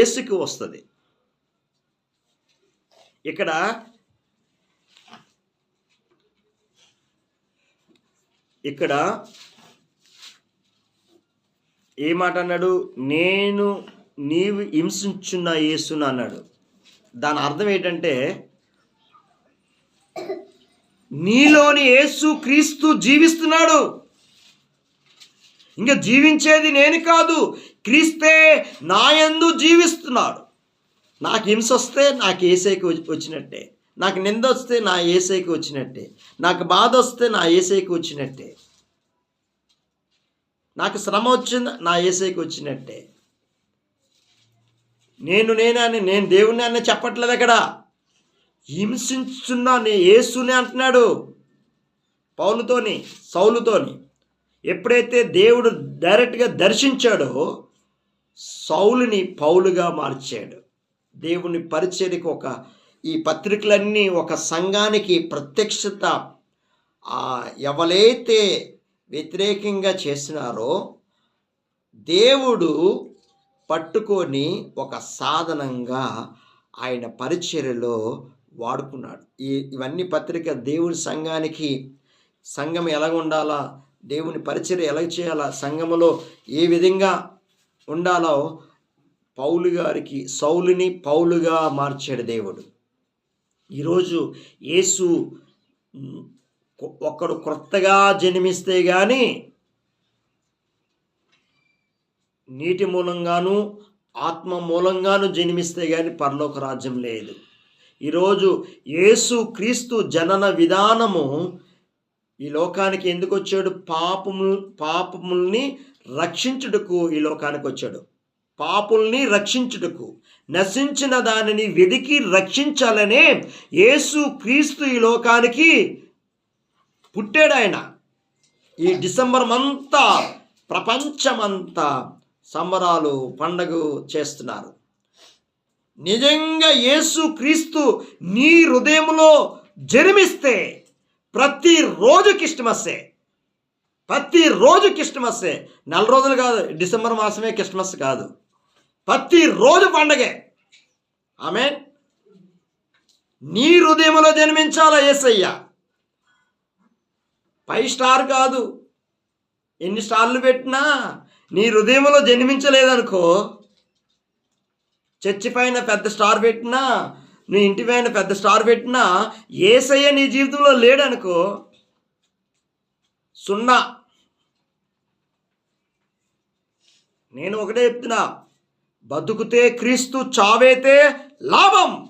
యేసుకి వస్తుంది. ఇక్కడ ఇక్కడ ఏ మాట అన్నాడు? నేను నీవు హింసించున్న యేసును అన్నాడు. దాని అర్థం ఏంటంటే నీలోని యేసు క్రీస్తు జీవిస్తున్నాడు. ఇంకా జీవించేది నేను కాదు. క్రీస్తే నాయందు జీవిస్తున్నాడు. నాకు హింస వస్తే నాకు ఏసైకి వచ్చి- వచ్చినట్టే. నాకు నింద వస్తే నా ఏసైకి వచ్చినట్టే. నాకు బాధ వస్తే నా ఏసైకి వచ్చినట్టే. నాకు శ్రమ వచ్చింది నా ఏసైకి వచ్చినట్టే. నేను నేనని నేను దేవుని అని చెప్పట్లేదు అక్కడ హింసించున్నా నే ఏసునే అంటున్నాడు. పౌలుతోని సౌలుతోని ఎప్పుడైతే దేవుడు డైరెక్ట్గా దర్శించాడో సౌలుని పౌలుగా మార్చాడు. దేవుని పరిచయకు ఒక ఈ పత్రికలన్నీ ఒక సంఘానికి ప్రత్యక్షత ఎవరైతే వ్యతిరేకంగా చేసినారో దేవుడు పట్టుకొని ఒక సాధనంగా ఆయన పరిచర్యలో వాడుకున్నాడు. ఈ ఇవన్నీ పత్రిక దేవుని సంఘానికి సంఘం ఎలాగ ఉండాలా దేవుని పరిచర్య ఎలా చేయాలా? సంఘములో ఏ విధంగా ఉండాలో పౌలు గారికి సౌలుని పౌలుగా మార్చాడు దేవుడు. ఈరోజు యేసు ఒకడు ఒక్కడు క్రొత్తగా జన్మిస్తే కానీ నీటి మూలంగాను ఆత్మ మూలంగాను జన్మిస్తే కానీ పరలోక రాజ్యం లేదు. ఈరోజు యేసు క్రీస్తు జనన విధానము ఈ లోకానికి ఎందుకు వచ్చాడు పాపము పాపముల్ని రక్షించుటకు ఈ లోకానికి వచ్చాడు పాపుల్ని రక్షించుటకు నశించిన దానిని వెదికి రక్షించాలనే యేసు క్రీస్తు ఈ లోకానికి పుట్టాడు ఆయన ఈ డిసెంబర్ అంతా ప్రపంచమంతా సంబరాలు పండగ చేస్తున్నారు. నిజంగా యేసు క్రీస్తు నీ హృదయంలో జన్మిస్తే ప్రతిరోజు క్రిస్టమస్సే ప్రతిరోజు క్రిస్టమస్సే నెల రోజులు కాదు డిసెంబర్ మాసమే క్రిస్టమస్ కాదు. ప్రతిరోజు పండగే. ఆమె నీ హృదయంలో జన్మించాలా ఏసయ్య? ఫైవ్ స్టార్ కాదు. ఎన్ని స్టార్లు పెట్టినా నీ హృదయంలో జన్మించలేదనుకో చర్చి పైన పెద్ద స్టార్ పెట్టినా నీ ఇంటి పైన పెద్ద స్టార్ పెట్టినా ఏసయ్య నీ జీవితంలో లేడనుకో సున్నా. నేను ఒకటే చెప్తున్నా బతుకుతే క్రీస్తు చావైతే లాభం.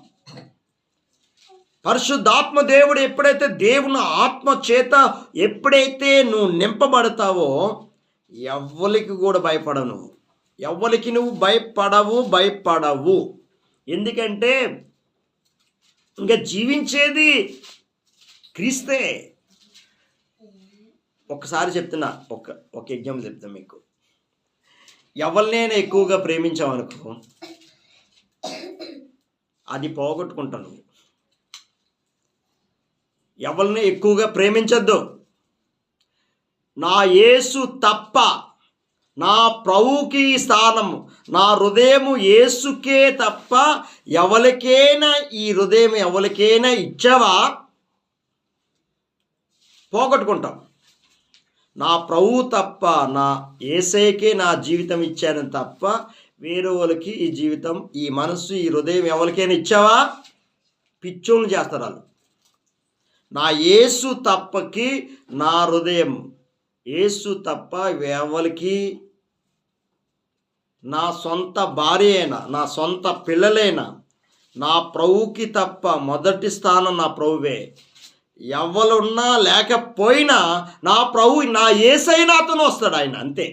పరిశుద్ధాత్మ దేవుడు ఎప్పుడైతే దేవుని ఆత్మ చేత ఎప్పుడైతే నువ్వు నింపబడతావో ఎవ్వరికి కూడా భయపడవు నువ్వు ఎవ్వరికి నువ్వు భయపడవు భయపడవు. ఎందుకంటే ఇంకా జీవించేది క్రీస్తే. ఒకసారి చెప్తున్నా ఒక ఒక యజ్ఞం చెప్తాను మీకు. ఎవరినైనా ఎక్కువగా ప్రేమించామనుకో అది పోగొట్టుకుంటాను. ఎవరిని ఎక్కువగా ప్రేమించద్దు. నా యేసు తప్ప నా ప్రభువుకి స్థానము. నా హృదయము ఏసుకే తప్ప ఎవరికైనా ఈ హృదయం ఎవరికైనా ఇచ్చావా? పోగొట్టుకుంటాం. నా ప్రభు తప్ప నా ఏసైకే నా జీవితం ఇచ్చాను తప్ప వేరే వాళ్ళకి ఈ జీవితం ఈ మనస్సు ఈ హృదయం ఎవరికైనా ఇచ్చావా? పిచ్చోళ్ళు చేస్తారు వాళ్ళు. నా యేసు తప్పకి నా హృదయం. యేసు తప్ప ఎవరికి నా సొంత భార్య అయినా నా సొంత పిల్లలైనా నా ప్రభుకి తప్ప మొదటి స్థానం నా ప్రభువే. ఎవరున్నా లేకపోయినా నా ప్రభు నా ఏసైనా అతను వస్తాడు ఆయన అంతే.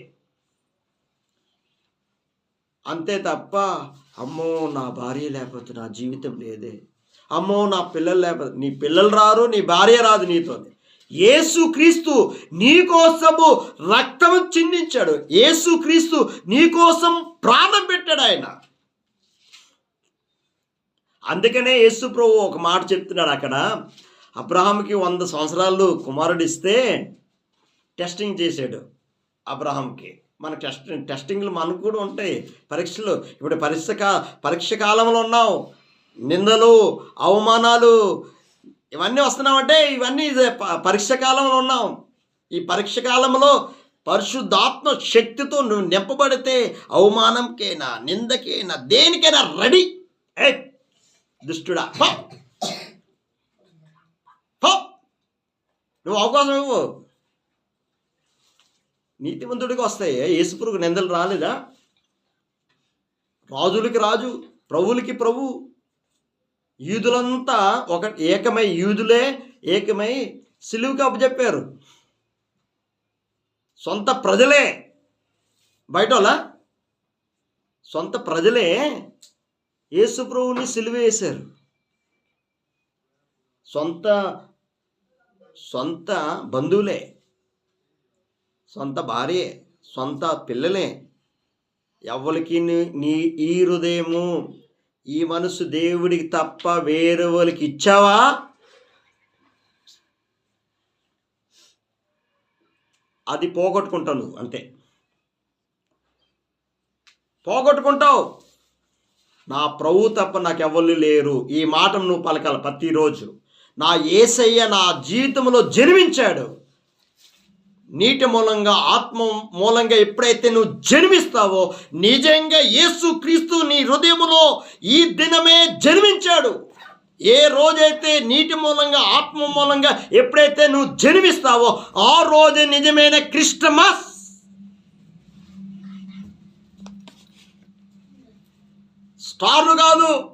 అంతే తప్ప అమ్మో నా భార్య లేకపోతే నా జీవితం లేదే. అమ్మో నా పిల్లలు లేకపోతే నీ పిల్లలు రారు నీ భార్య రాదు నీతో ఏసుక్రీస్తు నీ కోసము రక్తం చిందించాడు. ఏసుక్రీస్తు నీ కోసం ప్రాణం పెట్టాడు ఆయన. అందుకనే యేసు ప్రభు ఒక మాట చెప్తున్నాడు అక్కడ. అబ్రహాంకి వంద సంవత్సరాలు కుమారుడు ఇస్తే టెస్టింగ్ చేశాడు అబ్రహాంకి మన టెస్ట్ టెస్టింగ్లు మనకు కూడా ఉంటాయి. పరీక్షలు ఇప్పుడు పరీక్ష కా పరీక్ష కాలంలో ఉన్నావు నిందలు అవమానాలు ఇవన్నీ వస్తున్నామంటే ఇవన్నీ పరీక్ష కాలంలో ఉన్నాం ఈ పరీక్ష కాలంలో పరిశుద్ధాత్మ శక్తితో నువ్వు నింపబడితే అవమానంకైనా నిందకైనా దేనికైనా రెడీ. ఏ దుష్టుడా నువ్వు అవకాశం ఇవ్వు. నీతిమంతుడికి వస్తాయి. యేసుపురుగు నిందలు రాలేదా? రాజులకి రాజు ప్రభువులకి ప్రభు. యూదులంతా ఒక ఏకమై యూదులే ఏకమై సిలువుకి అప్పచెప్పారు సొంత ప్రజలే. బయట సొంత ప్రజలే యేసుప్రభుని సిలువ వేశారు. సొంత సొంత బంధువులే. సొంత భార్యే సొంత పిల్లలే. ఎవరికి నీ- నీ ఈ హృదయము ఈ మనసు దేవుడికి తప్ప వేరే వాళ్ళకి ఇచ్చావా? అది పోగొట్టుకుంటావు నువ్వు అంతే. పోగొట్టుకుంటావు. నా ప్రభు తప్ప నాకు ఎవరు లేరు. ఈ మాటను నువ్వు పలకాలి ప్రతిరోజు. నా ఏసయ్య నా జీవితంలో జన్మించాడు. నీటి మూలంగా ఆత్మ మూలంగా ఎప్పుడైతే నువ్వు జన్మిస్తావో నిజంగా యేసు క్రీస్తు నీ హృదయములో ఈ దినమే జన్మించాడు. ఏ రోజైతే నీటి మూలంగా ఆత్మ మూలంగా ఎప్పుడైతే నువ్వు జన్మిస్తావో ఆ రోజు నిజమైన క్రిస్టమస్. స్టార్లు కాదు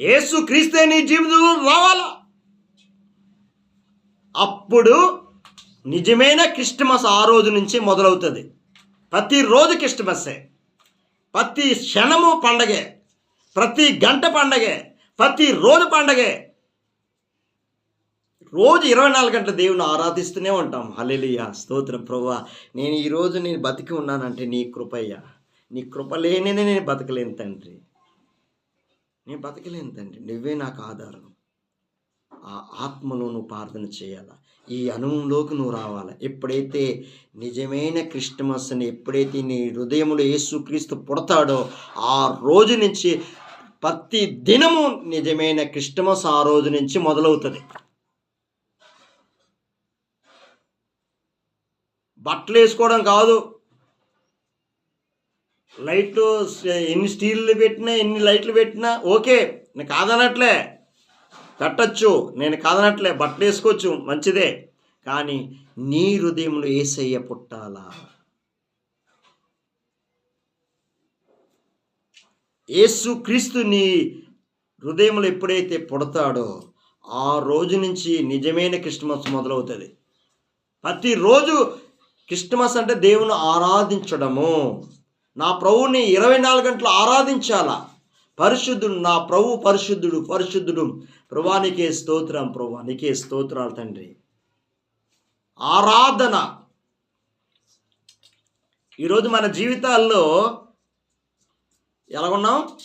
యేసు క్రీస్తే నీ జీవితంలో రావాలా? అప్పుడు నిజమైన క్రిస్టమస్ ఆ రోజు నుంచి మొదలవుతుంది. ప్రతిరోజు క్రిస్టమస్సే ప్రతి క్షణము పండగే. ప్రతి గంట పండగే. ప్రతి రోజు పండగే. రోజు ఇరవై నాలుగు గంటల దేవుని ఆరాధిస్తూనే ఉంటాం. హల్లెలూయా స్తోత్రం ప్రభా నేను ఈరోజు నేను బతికి ఉన్నానంటే నీ కృపయ్యా. నీ కృప లేనిదే నేను బతకలేను తండ్రి. నేను బతకలేను తండ్రి. నువ్వే నాకు ఆధారం. ఆ ఆత్మలో నువ్వు ప్రార్థన చేయాలా? ఈ అనుభవంలోకి నువ్వు రావాలి. ఎప్పుడైతే నిజమైన క్రిస్టమస్ని ఎప్పుడైతే నీ హృదయంలో యేసుక్రీస్తు పుడతాడో ఆ రోజు నుంచి ప్రతి దినము నిజమైన క్రిస్టమస్ ఆ రోజు నుంచి మొదలవుతుంది. బట్టలు వేసుకోవడం కాదు. లైట్లు ఎన్ని స్టీల్లు పెట్టినా ఎన్ని లైట్లు పెట్టినా ఓకే నేను కాదనట్లే. పెట్టచ్చు నేను కాదనట్లే బట్టలు వేసుకోవచ్చు మంచిదే. కానీ నీ హృదయంలో ఏసయ్య పుట్టాలా? యేసు క్రీస్తు నీ హృదయంలో ఎప్పుడైతే పుడతాడో ఆ రోజు నుంచి నిజమైన క్రిస్టమస్ మొదలవుతుంది. ప్రతిరోజు క్రిస్టమస్ అంటే దేవుని ఆరాధించడము. నా ప్రభువుని ఇరవై నాలుగు గంటలు ఆరాధించాలా? పరిశుద్ధుడు నా ప్రభు పరిశుద్ధుడు పరిశుద్ధుడు ప్రభానికే స్తోత్రం ప్రభానికే స్తోత్రాలు తండ్రి. ఆరాధన. ఈరోజు మన జీవితాల్లో ఎలాగున్నాం?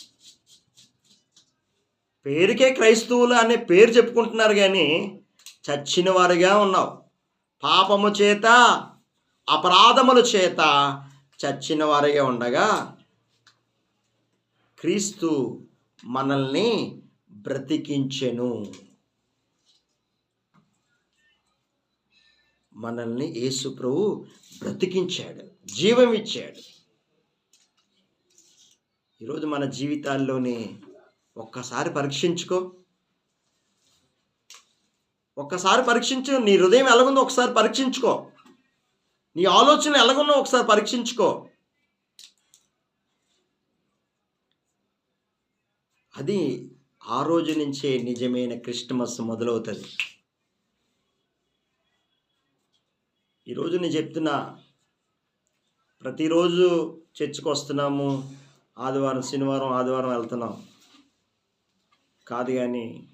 పేరుకే క్రైస్తవులు అనే పేరు చెప్పుకుంటున్నారు కానీ చచ్చిన వారిగా ఉన్నావు పాపము చేత అపరాధముల చేత చచ్చిన వారిగా ఉండగా క్రీస్తు మనల్ని బ్రతికించెను. మనల్ని యేసు ప్రభు బ్రతికించాడు జీవం ఇచ్చాడు ఈరోజు మన జీవితాల్లోనే ఒక్కసారి పరీక్షించుకో. ఒక్కసారి పరీక్షించు నీ హృదయం ఎలాగుందో ఒకసారి పరీక్షించుకో. నీ ఆలోచన ఎలాగుందో ఒకసారి పరీక్షించుకో. అది ఆ రోజు నుంచే నిజమైన క్రిస్టమస్ మొదలవుతుంది. ఈరోజు నేను చెప్తున్నా ప్రతిరోజు చర్చికి వస్తున్నాము ఆదివారం శనివారం ఆదివారం వెళ్తున్నాం. కాదు కానీ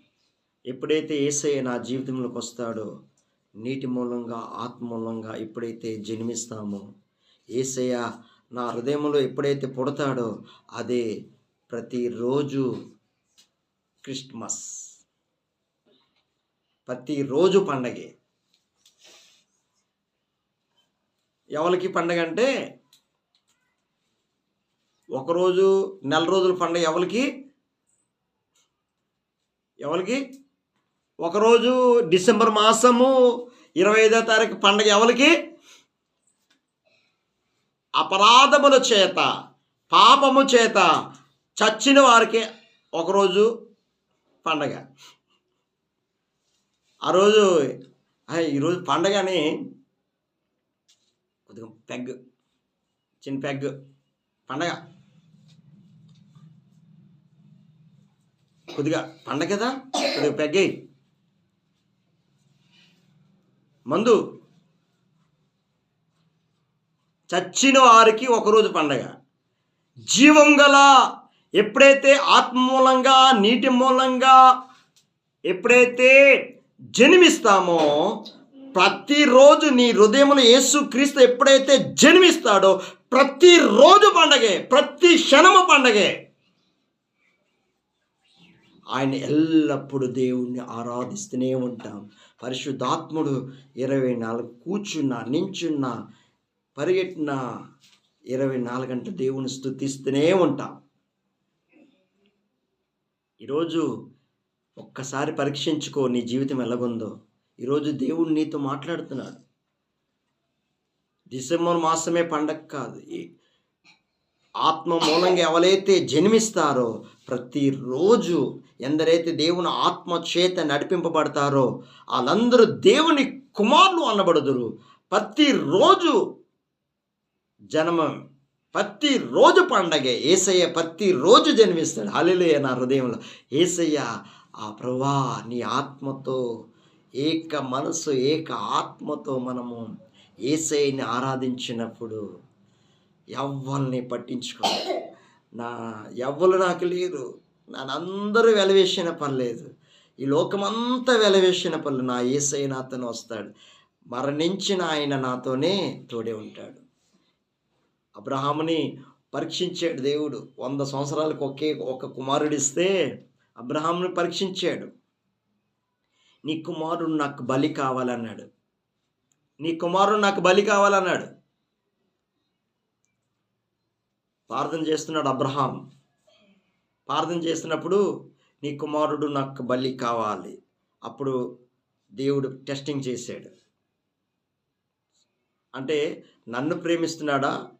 ఎప్పుడైతే ఏసయ్య నా జీవితంలోకి వస్తాడో నీటి మూలంగా ఆత్మ మూలంగా ఎప్పుడైతే జన్మిస్తామో ఏసయ్య నా హృదయంలో ఎప్పుడైతే పుడతాడో అదే ప్రతిరోజు క్రిస్మస్. ప్రతిరోజు పండగే. ఎవరికి పండగ అంటే ఒకరోజు నెల రోజుల పండగ ఎవరికి? ఎవరికి? ఒకరోజు డిసెంబర్ మాసము ఇరవై ఐదో తారీఖు పండగ ఎవరికి? అపరాధముల చేత పాపము చేత చచ్చిన వారికి ఒకరోజు పండగ. ఆ రోజు ఈరోజు పండగ అని కొద్దిగా పెగ్ చిన్న పెగ్ పండగ. కొద్దిగా పండగ కదా కొద్దిగా పెగ్గేయి మందు. చచ్చిన వారికి ఒకరోజు పండగ. జీవం గల ఎప్పుడైతే ఆత్మ మూలంగా నీటి మూలంగా ఎప్పుడైతే జన్మిస్తామో ప్రతిరోజు నీ హృదయంలో యేసు క్రీస్తు ఎప్పుడైతే జన్మిస్తాడో ప్రతిరోజు పండగే ప్రతి క్షణము పండగే. ఆయన ఎల్లప్పుడూ దేవుణ్ణి ఆరాధిస్తూనే ఉంటాం. పరిశుద్ధాత్ముడు ఇరవై నాలుగు కూర్చున్నా నించున్నా పరిగెట్టిన ఇరవై నాలుగు గంటలు దేవుని స్థుతిస్తూనే ఉంటాం. ఈరోజు ఒక్కసారి పరీక్షించుకో నీ జీవితం ఎలాగుందో. ఈరోజు దేవుడు నీతో మాట్లాడుతున్నాడు. డిసెంబర్ మాసమే పండగ కాదు. ఆత్మ మూలంగా ఎవరైతే జన్మిస్తారో ప్రతిరోజు ఎందరైతే దేవుని ఆత్మ చేత నడిపింపబడతారో వాళ్ళందరూ దేవుని కుమారులు అనబడుదురు. ప్రతిరోజు జన్మం ప్రతిరోజు పండగే. ఏసయ్య ప్రతిరోజు జన్మిస్తాడు. హల్లెలూయా నా హృదయంలో. ఏసయ్య ఆ ప్రభా నీ ఆత్మతో ఏక మనసు ఏక ఆత్మతో మనము ఏసయ్యని ఆరాధించినప్పుడు ఎవ్వరిని పట్టించుకో నా ఎవ్వరు నాకు లేరు. నన్నందరూ వెలవేసిన పర్లేదు. ఈ లోకమంతా వెలవేసిన పనులు నా ఏసై నాతోనే వస్తాడు. మరణించిన ఆయన నాతోనే తోడే ఉంటాడు. అబ్రహాముని పరీక్షించాడు దేవుడు. వంద సంవత్సరాలకు ఒకే ఒక కుమారుడు ఇస్తే అబ్రహాముని పరీక్షించాడు. నీ కుమారుడు నాకు బలి కావాలన్నాడు. నీ కుమారుడు నాకు బలి కావాలన్నాడు. ప్రార్థన చేస్తున్నాడు అబ్రహాం. ప్రార్థన చేస్తున్నప్పుడు నీ కుమారుడు నాకు బలి కావాలి. అప్పుడు దేవుడు టెస్టింగ్ చేశాడు. అంటే నన్ను ప్రేమిస్తున్నాడా?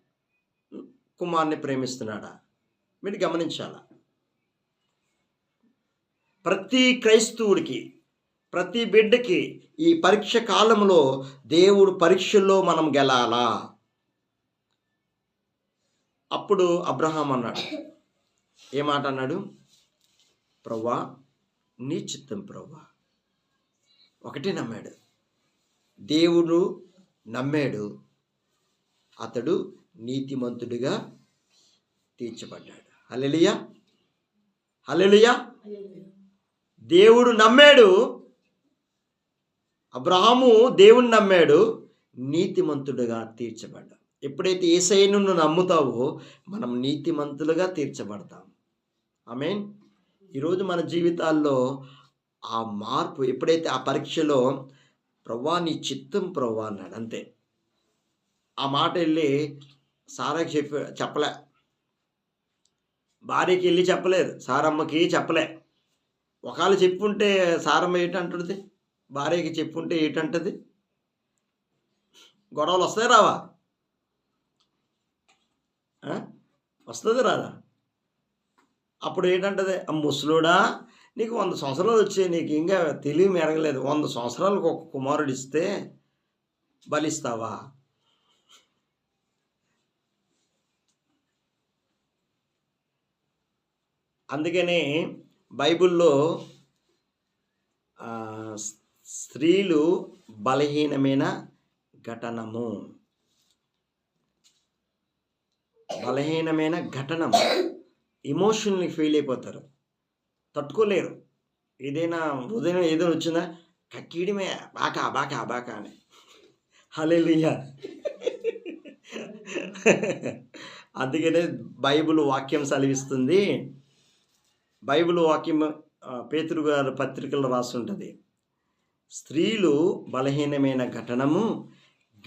కుమార్ని ప్రేమిస్తున్నాడా? మీరు గమనించాలా? ప్రతి క్రైస్తవుడికి ప్రతి బిడ్డకి ఈ పరీక్ష కాలంలో దేవుడు పరీక్షల్లో మనం గెలాలా? అప్పుడు అబ్రహాం అన్నాడు. ఏ మాట అన్నాడు? ప్రవ్వా నీ చిత్తం ప్రవ్వా. ఒకటే నమ్మాడు. దేవుడు నమ్మాడు. అతడు నీతిమంతుడిగా తీర్చబడ్డాడు. హలెలియా హలెలియా దేవుడు నమ్మాడు. అబ్రహాము దేవుణ్ణి నమ్మాడు. నీతిమంతుడుగా తీర్చబడ్డాడు. ఎప్పుడైతే ఏసైను నువ్వు నమ్ముతావో మనం నీతిమంతులుగా తీర్చబడతాం. మీన్ ఈరోజు మన జీవితాల్లో ఆ మార్పు ఎప్పుడైతే ఆ పరీక్షలో ప్రవ్వా నీ చిత్తం ప్రవ్వా అన్నాడు. అంతే. ఆ మాట వెళ్ళి సారాకి చెప్పి చెప్పలే. భార్యకి వెళ్ళి చెప్పలేదు. సారమ్మకి చెప్పలే. ఒకవేళ చెప్పుంటే సారమ్మ ఏంటంటుంది? భార్యకి చెప్పుంటే ఏంటంటది? గొడవలు వస్తాయి రావా? వస్తుంది రాదా? అప్పుడు ఏంటంటది? ముసలుడా ముసలోడా నీకు వంద సంవత్సరాలు వచ్చాయి నీకు ఇంకా తెలివి మెరగలేదు. వంద సంవత్సరాలకు ఒక కుమారుడు ఇస్తే బలిస్తావా? అందుకనే బైబిల్లో స్త్రీలు బలహీనమైన ఘటనము. బలహీనమైన ఘటనం ఎమోషనల్ని ఫీల్ అయిపోతారు. తట్టుకోలేరు. ఏదైనా హృదయం ఏదైనా వచ్చిందా కక్కీయడమే బాకా బాకా బాకా అని. హలేలియా అందుకనే బైబిల్ వాక్యం సెలవిస్తుంది. బైబిల్ వాక్యం పేతురు గారు పత్రికలు రాస్తుంటుంది స్త్రీలు బలహీనమైన ఘటనము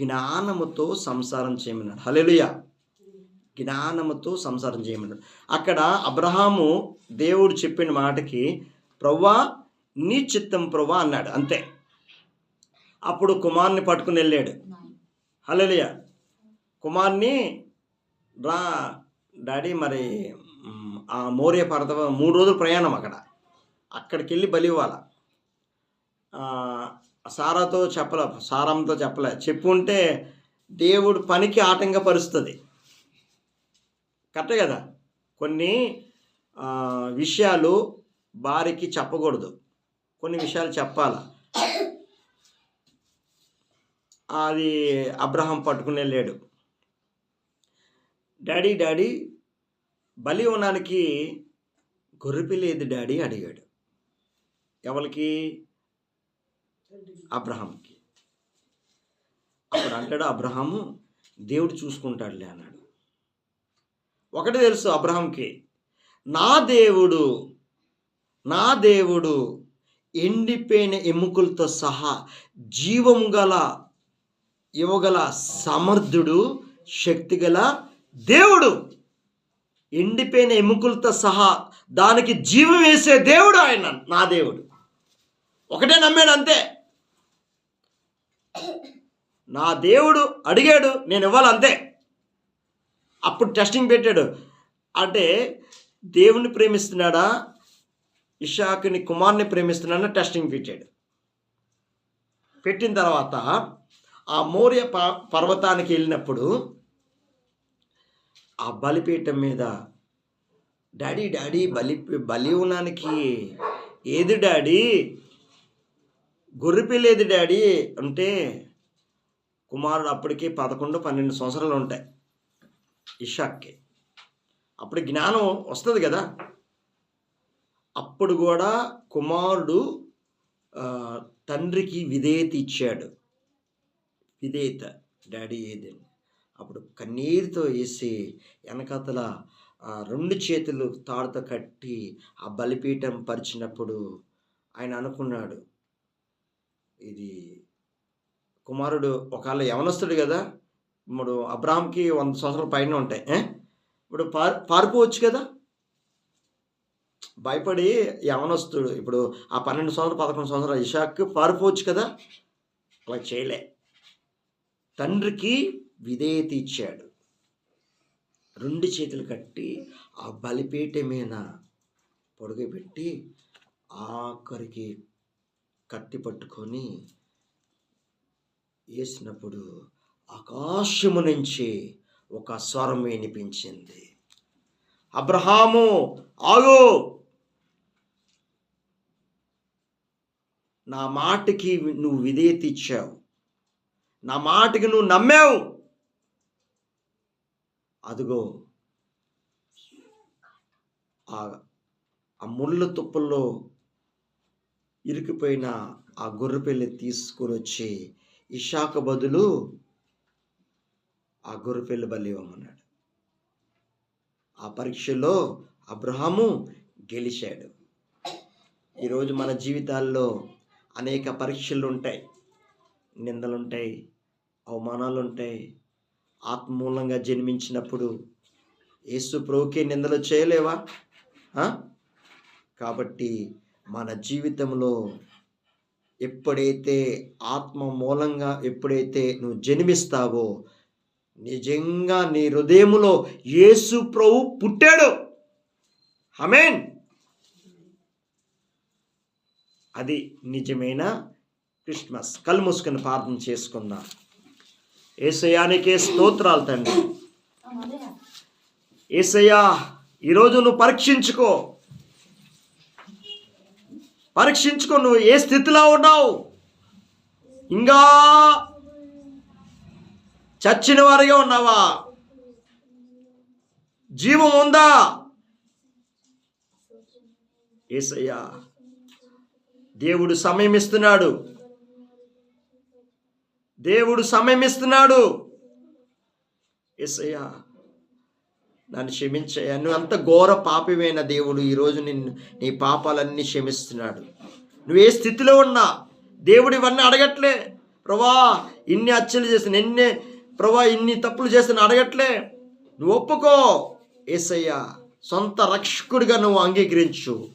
జ్ఞానముతో సంసారం చేయమన్నాడు. హలెలుయ జ్ఞానముతో సంసారం చేయమన్నాడు. అక్కడ అబ్రహాము దేవుడు చెప్పిన మాటకి ప్రవ్వా నీ చిత్తం ప్రవ్వా అన్నాడు. అంతే. అప్పుడు కుమార్ని పట్టుకుని వెళ్ళాడు. హలెలుయ కుమార్ని రా డాడీ మరి ఆ మౌర్య పర్వత మూడు రోజులు ప్రయాణం అక్కడ. అక్కడికి వెళ్ళి బలి ఇవ్వాల? సారాతో చెప్పలే సారంతో చెప్పలే. చెప్పుంటే దేవుడు పనికి ఆటంకపరుస్తుంది. కరెక్ట్ కదా? కొన్ని విషయాలు వారికి చెప్పకూడదు. కొన్ని విషయాలు చెప్పాల? అది అబ్రహం పట్టుకునే లేడు. డాడీ డాడీ బలి ఉన్నానికి గొర్రెపి లేదు డాడీ అడిగాడు. ఎవరికి? అబ్రహాంకి. అప్పుడు అంటాడు అబ్రహాము దేవుడు చూసుకుంటాడులే అన్నాడు. ఒకటి తెలుసు అబ్రహాంకి నా దేవుడు నా దేవుడు ఎండిపోయిన ఎముకలతో సహా జీవం గల ఇవ్వగల సమర్థుడు శక్తిగల దేవుడు. ఎండిపోయిన ఎముకలతో సహా దానికి జీవం వేసే దేవుడు ఆయన నా దేవుడు. ఒకటే నమ్మాడు అంతే. నా దేవుడు అడిగాడు నేను ఇవ్వాలి అంతే. అప్పుడు టెస్టింగ్ పెట్టాడు. అంటే దేవుని ప్రేమిస్తున్నాడా? ఇషాకుని కుమార్ని ప్రేమిస్తున్నాడా? టెస్టింగ్ పెట్టాడు. పెట్టిన తర్వాత ఆ మౌర్య ప- పర్వతానికి వెళ్ళినప్పుడు ఆ బలిపీఠం మీద డాడీ డాడీ బలి బలి ఉన్నానికి ఏది డాడీ? గొర్రెపిల్లేది డాడీ? అంటే కుమారుడు అప్పటికి పదకొండు పన్నెండు సంవత్సరాలు ఉంటాయి. ఇషాక్కి. అప్పుడు జ్ఞానం వస్తుంది కదా? అప్పుడు కూడా కుమారుడు తండ్రికి విధేయత ఇచ్చాడు. విధేయత. డాడీ ఏదండి అప్పుడు కన్నీరుతో వేసి వెనకతల రెండు చేతులు తాడుతో కట్టి ఆ బలిపీఠం పరిచినప్పుడు ఆయన అనుకున్నాడు ఇది కుమారుడు ఒకవేళ యవనస్తుడు కదా ఇప్పుడు అబ్రాహాంకి వంద సంవత్సరాల పైన ఉంటాయి ఇప్పుడు పార్ పారిపోవచ్చు కదా? భయపడి యవనస్తుడు ఇప్పుడు ఆ పన్నెండు సంవత్సరాలు పదకొండు సంవత్సరాలు ఇషాక్ పారిపోవచ్చు కదా? అలా చేయలే. తండ్రికి విధేయత ఇచ్చాడు రెండు చేతులు కట్టి ఆ బలిపీట మీద పొడుగుపెట్టి ఆఖరికి కట్టి పట్టుకొని వేసినప్పుడు ఆకాశము నుంచి ఒక స్వరం వినిపించింది. అబ్రహాము ఆగు! నా మాటకి నువ్వు విధేయత ఇచ్చావు. నా మాటకి నువ్వు నమ్మావు. అదిగో ఆ ఆ ముళ్ళ తుప్పల్లో ఇరికిపోయిన ఆ గొర్రె గొర్రెపిల్లి తీసుకొని వచ్చి ఇషాక బదులు ఆ గొర్రెపిల్లి బలి ఇవ్వమన్నాడు. ఆ పరీక్షలో అబ్రహాము గెలిచాడు. ఈరోజు మన జీవితాల్లో అనేక పరీక్షలు ఉంటాయి నిందలు ఉంటాయి అవమానాలు ఉంటాయి ఆత్మూలంగా జన్మించినప్పుడు యేసు ప్రభుకే నిందలు చేయలేవా? కాబట్టి మన జీవితంలో ఎప్పుడైతే ఆత్మ మూలంగా ఎప్పుడైతే నువ్వు జన్మిస్తావో నిజంగా నీ హృదయములో యేసు ప్రభు పుట్టాడు. హమేన్ అది నిజమైన క్రిస్మస్. కళ్ళు మూసుకొని ప్రార్థన చేసుకుందాం. ఏసయానికే స్తోత్రాలు తండ్రి. ఏసయ్యా ఈరోజు నువ్వు పరీక్షించుకో. పరీక్షించుకో నువ్వు ఏ స్థితిలో ఉన్నావు? ఇంకా చచ్చిన వారిగా ఉన్నావా? జీవం ఉందా? ఏసయ్యా దేవుడు సమయం ఇస్తున్నాడు. దేవుడు సమయం ఇస్తున్నాడు ఏసయ్యా నన్ను క్షమించయ్యా. నువ్వు అంత ఘోర పాపమైన దేవుడు ఈరోజు నిన్ను నీ పాపాలన్నీ క్షమిస్తున్నాడు. నువ్వు ఏ స్థితిలో ఉన్నా దేవుడు ఇవన్నీ అడగట్లే. ప్రభా ఇన్ని హత్యలు చేసిన ఎన్ని ప్రభా ఇన్ని తప్పులు చేసిన అడగట్లే. నువ్వు ఒప్పుకో. ఏసయ్యా సొంత రక్షకుడిగా నువ్వు అంగీకరించు.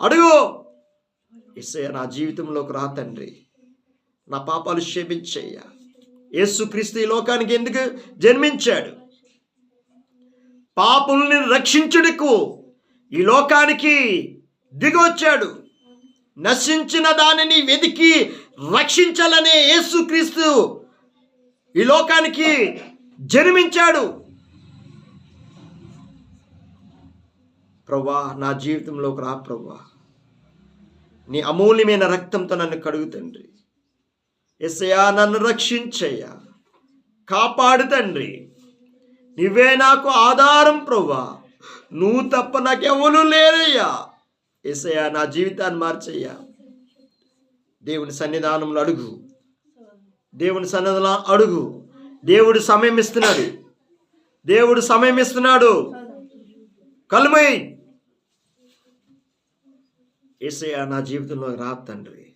అడుగు. ఇసయ నా జీవితంలోకి రా తండ్రి. నా పాపాలు క్షమించయ్యా. యేసుక్రీస్తు ఈ లోకానికి ఎందుకు జన్మించాడు? పాపుల్ని రక్షించుటకు ఈ లోకానికి దిగొచ్చాడు. నశించిన దానిని వెతికి రక్షించాలనే యేసుక్రీస్తు ఈ లోకానికి జన్మించాడు. ప్రభా నా జీవితంలోకి రా ప్రభా నీ అమూల్యమైన రక్తంతో నన్ను కడుగు తండ్రి. ఎస్సయా నన్ను రక్షించయ్యా. కాపాడు తండ్రి. నువ్వే నాకు ఆధారం ప్రవ్వా. నువ్వు తప్ప నాకెవరూ లేరయ్యా. ఎస్సయా నా జీవితాన్ని మార్చయ్యా. దేవుని సన్నిధానంలో అడుగు. దేవుని సన్నిధిలో అడుగు. దేవుడు సమయం ఇస్తున్నాడు. దేవుడు సమయం ఇస్తున్నాడు. కలుమై ఏసయ్యా నా జీవితంలో రా తండ్రి.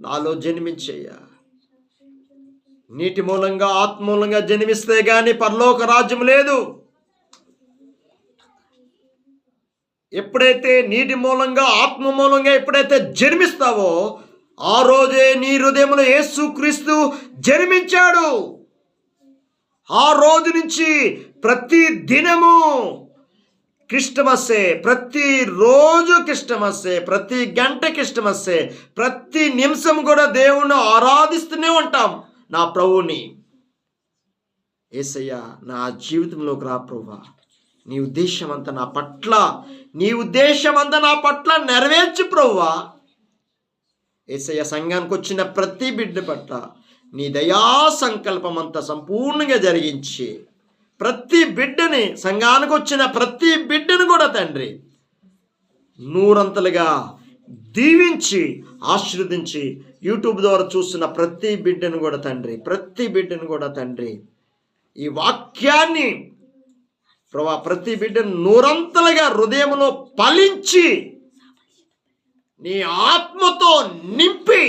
నాలో జన్మించయ్యా. నీటి మూలంగా ఆత్మ మూలంగా జన్మిస్తే గాని పరలోక రాజ్యం లేదు. ఎప్పుడైతే నీటి మూలంగా ఆత్మ మూలంగా ఎప్పుడైతే జన్మిస్తావో ఆ రోజే నీ హృదయంలో యేసుక్రీస్తు జన్మించాడు. ఆ రోజు నుంచి ప్రతి దినము క్రిస్టమస్సే ప్రతి రోజు క్రిస్టమస్సే ప్రతి గంట క్రిస్టమస్సే ప్రతి నిమిషం కూడా దేవుణ్ణి ఆరాధిస్తూనే ఉంటాం. నా ప్రభువుని. ఏసయ్య నా జీవితంలోకి రా ప్రభువా నీ ఉద్దేశం అంతా నా పట్ల నీ ఉద్దేశం అంతా నా పట్ల నెరవేర్చు ప్రభువా ఏసయ్య సంఘానికి వచ్చిన ప్రతి బిడ్డ పట్ల నీ దయా సంకల్పం అంతా సంపూర్ణంగా జరిగించి ప్రతి బిడ్డని సంఘానికి వచ్చిన ప్రతి బిడ్డను కూడా తండ్రి నూరంతలుగా దీవించి ఆశీర్వదించి యూట్యూబ్ ద్వారా చూస్తున్న ప్రతి బిడ్డను కూడా తండ్రి ప్రతి బిడ్డను కూడా తండ్రి. ఈ వాక్యాన్ని ప్రభా ప్రతి బిడ్డను నూరంతలుగా హృదయంలో ఫలించి నీ ఆత్మతో నింపి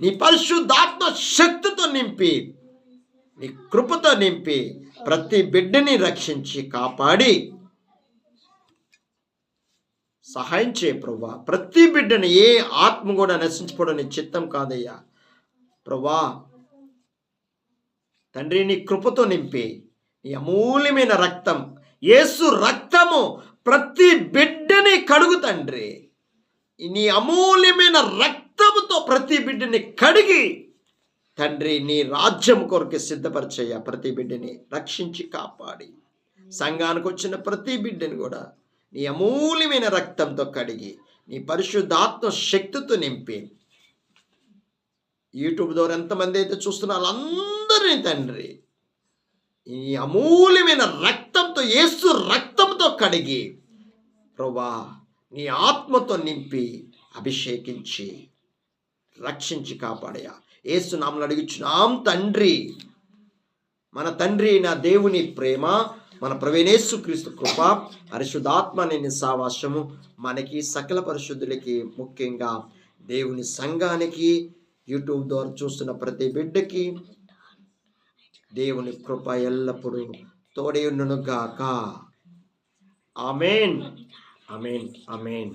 నీ పరిశుద్ధాత్మ శక్తితో నింపి నీ కృపతో నింపి ప్రతి బిడ్డని రక్షించి కాపాడి సహాయం చేయ ప్రభా ప్రతి బిడ్డని ఏ ఆత్మ కూడా నశించుకోవడం చిత్తం కాదయ్యా. ప్రభా తండ్రి నీ కృపతో నింపి నీ అమూల్యమైన రక్తం యేసు రక్తము ప్రతి బిడ్డని కడుగు తండ్రి. నీ అమూల్యమైన రక్తముతో ప్రతి బిడ్డని కడిగి తండ్రి నీ రాజ్యం కొరకు సిద్ధపరిచయ్య. ప్రతి బిడ్డని రక్షించి కాపాడి. సంఘానికి వచ్చిన ప్రతి బిడ్డని కూడా నీ అమూల్యమైన రక్తంతో కడిగి నీ పరిశుద్ధాత్మ శక్తితో నింపి. యూట్యూబ్ ద్వారా ఎంతమంది అయితే చూస్తున్నారు వాళ్ళందరినీ తండ్రి ఈ అమూల్యమైన రక్తంతో ఏసు రక్తంతో కడిగి ప్రభా నీ ఆత్మతో నింపి అభిషేకించి రక్షించి కాపాడయా యేసు నామలు అడుగుచున్నాం తండ్రి. మన తండ్రి నా దేవుని ప్రేమ మన ప్రవీణేశ్వ క్రీస్తు కృప పరిశుద్ధాత్మ నేను సావాసము మనకి సకల పరిశుద్ధులకి ముఖ్యంగా దేవుని సంఘానికి యూట్యూబ్ ద్వారా చూస్తున్న ప్రతి బిడ్డకి దేవుని కృప ఎల్లప్పుడూ తోడే గాక ఆమెన్. ఆమెన్. ఆమెన్.